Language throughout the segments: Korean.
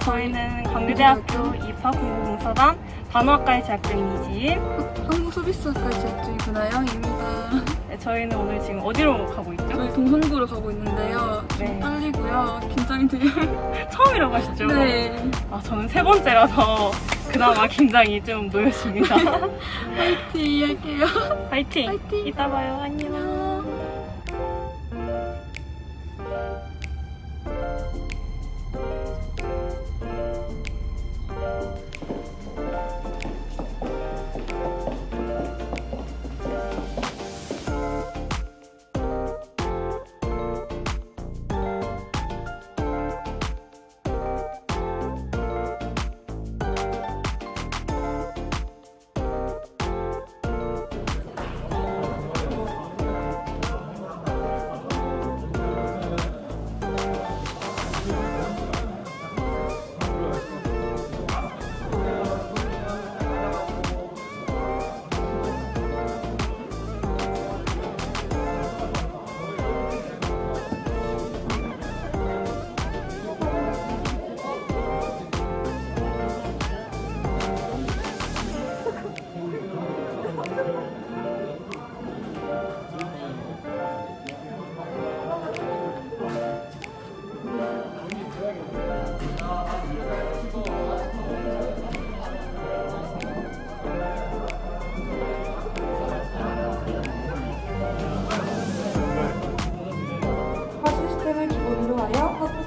저희는 광주대학교 입학공부공사단 단어학과에 재학 중인 이지임. 한국소비스학과 재학 중이구나요. 입니다. 네, 저희는 오늘 지금 어디로 가고 있죠? 저희 동성구로 가고 있는데요. 좀 네. 떨리고요. 긴장이 돼요. 처음이라고 하시죠? 네. 아, 저는 세 번째라서 그나마 긴장이 좀 놓였습니다. 파이팅 할게요. 파이팅! 파이팅! 이따 봐요. 안녕.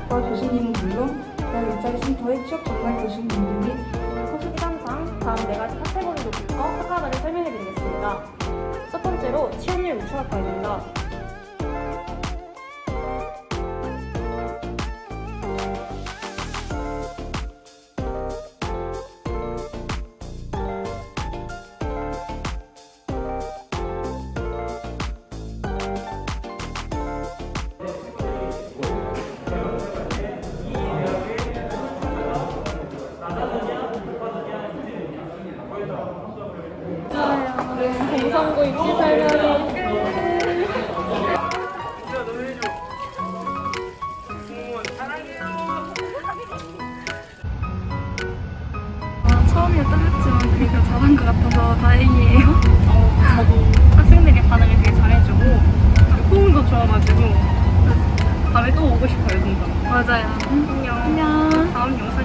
학부과 교수님은 물론 대학 일자리 센터의 취업 전담 교수님들 및 코스3상 다음 네 가지 카테고리로 묶어 학과별을 설명해 드리겠습니다. 첫 번째로 취업률 우수학과입니다. 처음이라 떨렸지만 그래도 잘한 것 같아서 다행이에요. 어, 저도 학생들이 반응을 되게 잘해주고 호응도 좋아가지고 다음에 또 오고 싶어요, 동상. 맞아요. 안녕. 안녕. 다음 영상